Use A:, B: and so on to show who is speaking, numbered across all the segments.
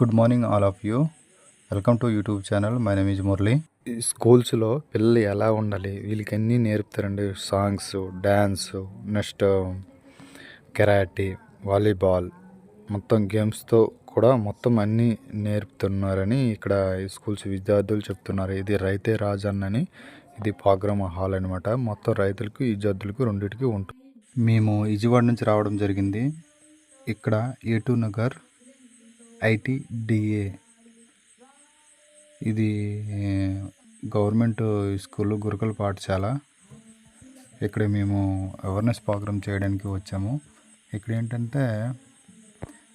A: Good morning all of you welcome to YouTube channel my name is Murali స్కూల్స్లో పిల్లలు ఎలా ఉండాలి? వీళ్ళకి అన్నీ నేర్పుతారండి? Songs dance next karate volleyball మొత్తం గేమ్స్తో కూడా మొత్తం అన్నీ నేర్పుతున్నారని ఇక్కడ ఈ స్కూల్స్ విద్యార్థులు చెప్తున్నారు. ఇది రైతే రాజన్నని ఇది ప్రోగ్రామ్ హాల్ అనమాట మొత్తం రైతులకు విద్యార్థులకు రెండింటికి ఉంటుంది. మేము విజయవాడ నుంచి రావడం జరిగింది. ఇక్కడ ఏటూ నగర్ ఐటీడిఏ. ఇది గవర్నమెంట్ స్కూల్ గురుకుల పాఠశాల. ఇక్కడ మేము అవేర్నెస్ ప్రోగ్రామ్ చేయడానికి వచ్చాము. ఇక్కడ ఏంటంటే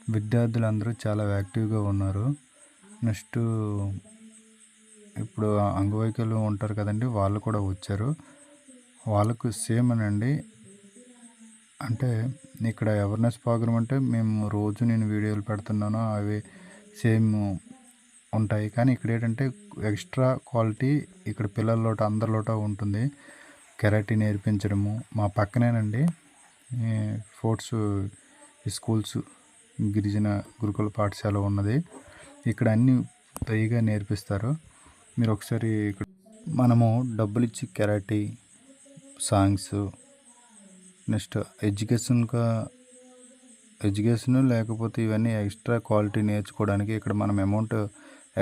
A: విద్యార్థులందరూ చాలా యాక్టివ్గా ఉన్నారు. నెక్స్ట్ ఇప్పుడు అంగవైకల్యం ఉంటారు కదండి వాళ్ళు కూడా వచ్చారు. వాళ్ళకు సేమ్ అనండి అంటే ఇక్కడ అవేర్నెస్ ప్రోగ్రామ్ అంటే మేము రోజు నేను వీడియోలు పెడుతున్నాను అవి సేమ్ ఉంటాయి. కానీ ఇక్కడ ఏంటంటే ఎక్స్ట్రా క్వాలిటీ ఇక్కడ పిల్లల్లోట అందరిలోట ఉంటుంది. కెరాటీ నేర్పించడము. మా పక్కనేనండి స్పోర్ట్స్ స్కూల్స్ గిరిజన గురుకుల పాఠశాల ఉన్నది. ఇక్కడ అన్ని తయిగా నేర్పిస్తారు. మీరు ఒకసారి ఇక్కడ మనము డబ్బులు ఇచ్చి karate songs next education education లేకపోతే ఇవన్నీ ఎక్స్ట్రా క్వాలిటీ నేర్చుకోవడానికి ఇక్కడ మనం అమౌంట్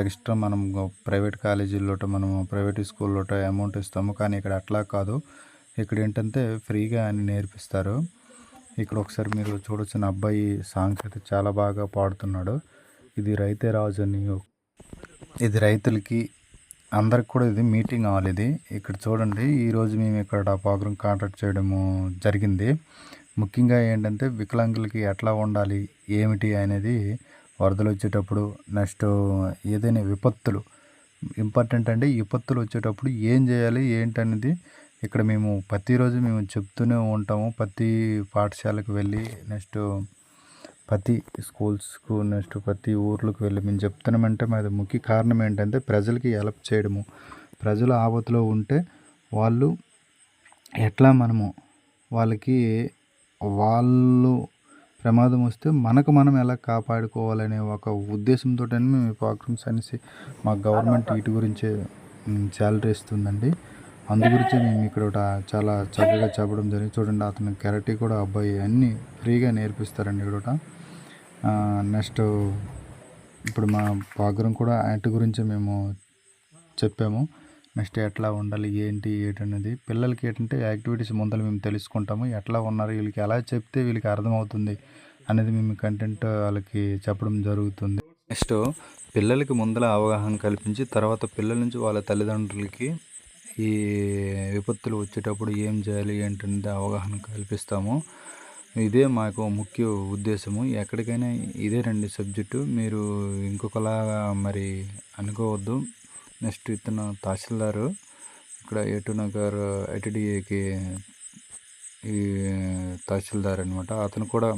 A: ఎక్స్ట్రా మనం ప్రైవేట్ కాలేజీల్లోట మనం ప్రైవేట్ స్కూల్లోట అమౌంట్ ఇస్తాము. కానీ ఇక్కడ అట్లా కాదు. ఇక్కడ ఏంటంటే ఫ్రీగా అని నేర్పిస్తారు. ఇక్కడ ఒకసారి మీరు చూడొచ్చిన అబ్బాయి సాంగ్స్ అయితే చాలా బాగా పాడుతున్నాడు. ఇది రైతే రాజు అని ఇది రైతులకి అందరికి కూడా ఇది మీటింగ్ హాల్ ఇది. ఇక్కడ చూడండి ఈరోజు మేము ఇక్కడ ప్రోగ్రామ్ కాంటాక్ట్ చేయడము జరిగింది. ముఖ్యంగా ఏంటంటే వికలాంగులకి ఎట్లా ఉండాలి ఏమిటి అనేది వరదలు వచ్చేటప్పుడు నెక్స్ట్ ఏదైనా విపత్తులు ఇంపార్టెంట్ అంటే విపత్తులు వచ్చేటప్పుడు ఏం చేయాలి ఏంటనేది ఇక్కడ మేము ప్రతిరోజు మేము చెప్తూనే ఉంటాము. ప్రతి పాఠశాలకు వెళ్ళి నెక్స్ట్ ప్రతి స్కూల్స్కు నెక్స్ట్ ప్రతి ఊర్లకు వెళ్ళి మేము చెప్తున్నామంటే మాది ముఖ్య కారణం ఏంటంటే ప్రజలకి హెల్ప్ చేయడము. ప్రజలు ఆపదలో ఉంటే వాళ్ళు ఎట్లా మనము వాళ్ళకి వాళ్ళు ప్రమాదం వస్తే మనకు మనం ఎలా కాపాడుకోవాలనే ఒక ఉద్దేశంతో మేము ఈ ప్రోగ్రామ్స్ అనేసి మా గవర్నమెంట్ వీటి గురించే శాలరీ ఇస్తుందండి. అందు గురించి మేము ఇక్కడ చాలా చక్కగా చెప్పడం జరిగింది. చూడండి అతను కెరటీ కూడా అబ్బాయి అన్నీ ఫ్రీగా నేర్పిస్తారండి ఇక్కడ నెక్స్ట్ ఇప్పుడు మా ప్రోగ్రామ్ కూడా వాటి గురించి మేము చెప్పాము. నెక్స్ట్ ఎట్లా ఉండాలి ఏంటి ఏంటనేది. పిల్లలకి ఏంటంటే యాక్టివిటీస్ ముందర మేము తెలుసుకుంటాము. ఎట్లా ఉన్నారు వీళ్ళకి ఎలా చెప్తే వీళ్ళకి అర్థమవుతుంది అనేది మేము కంటెంట్ వాళ్ళకి చెప్పడం జరుగుతుంది. నెక్స్ట్ పిల్లలకి ముందర అవగాహన కల్పించి తర్వాత పిల్లల నుంచి వాళ్ళ తల్లిదండ్రులకి ఈ విపత్తులు వచ్చేటప్పుడు ఏం చేయాలి ఏంటనేది అవగాహన కల్పిస్తాము. ఇదే మాకు ముఖ్య ఉద్దేశము. ఎక్కడికైనా ఇదే రండి సబ్జెక్టు. మీరు ఇంకొకలాగా మరి అనుకోవద్దు. నెక్స్ట్ ఇతను తహసీల్దారు. ఇక్కడ ఏటు నగర్ ఐటీడీఏకి ఈ తహసీల్దార్ అనమాట అతను కూడా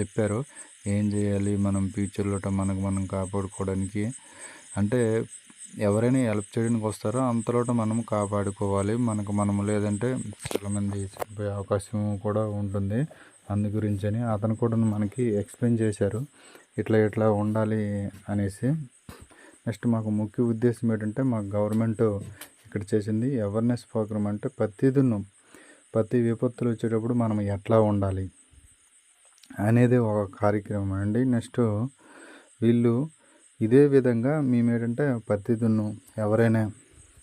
A: చెప్పారు ఏం చేయాలి మనం ఫ్యూచర్లో మనకు మనం కాపాడుకోవడానికి. అంటే ఎవరైనా హెల్ప్ చేయడానికి వస్తారో అంతలోట మనం కాపాడుకోవాలి. మనకు మనం లేదంటే చాలామంది చనిపోయే అవకాశం కూడా ఉంటుంది. అందు గురించి అని అతను కూడా మనకి ఎక్స్ప్లెయిన్ చేశారు. ఇట్లా ఇట్లా ఉండాలి అనేసి. నెక్స్ట్ మాకు ముఖ్య ఉద్దేశం ఏంటంటే మా గవర్నమెంట్ ఇక్కడ చేసింది అవేర్నెస్ ప్రోగ్రామ్ అంటే ప్రతిదిను ప్రతి విపత్తులు వచ్చేటప్పుడు మనం ఎట్లా ఉండాలి అనేది ఒక కార్యక్రమం అండి. నెక్స్ట్ వీళ్ళు ఇదే విధంగా మేము ఏంటంటే ప్రతిదిను ఎవరైనా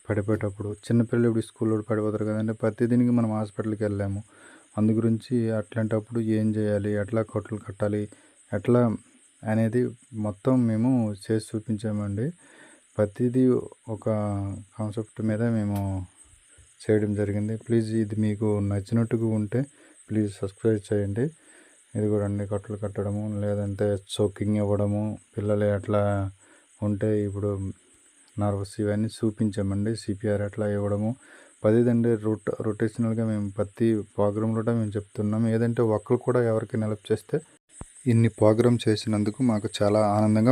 A: పడిపోయేటప్పుడు చిన్నపిల్లలు ఇప్పుడు స్కూల్లో పడిపోతారు కదండి ప్రతి దీనికి మనం హాస్పిటల్కి వెళ్ళాము. అందు గురించి అట్లాంటప్పుడు ఏం చేయాలి? ఎట్లా కొట్లు కట్టాలి? ఎట్లా అనేది మొత్తం మేము చేసి చూపించామండి. ప్రతిదీ ఒక కాన్సెప్ట్ మీద మేము చేయడం జరిగింది. ప్లీజ్ ఇది మీకు నచ్చినట్టుగా ఉంటే ప్లీజ్ సబ్స్క్రైబ్ చేయండి. ఇది కూడా అన్ని కట్టలు కట్టడము లేదంటే చోకింగ్ ఇవ్వడము పిల్లలు ఎట్లా ఉంటే ఇప్పుడు నర్వస్ ఇవన్నీ చూపించామండి. సిపిఆర్ ఎట్లా ఇవ్వడము పదిదండి రొట్ రొటేషనల్గా మేము ప్రతి ప్రోగ్రాంలో మేము చెప్తున్నాం. ఏదంటే ఒక్కరు కూడా ఎవరికి హెల్ప్ చేస్తే ఇన్ని ప్రోగ్రామ్ చేసినందుకు మాకు చాలా ఆనందంగా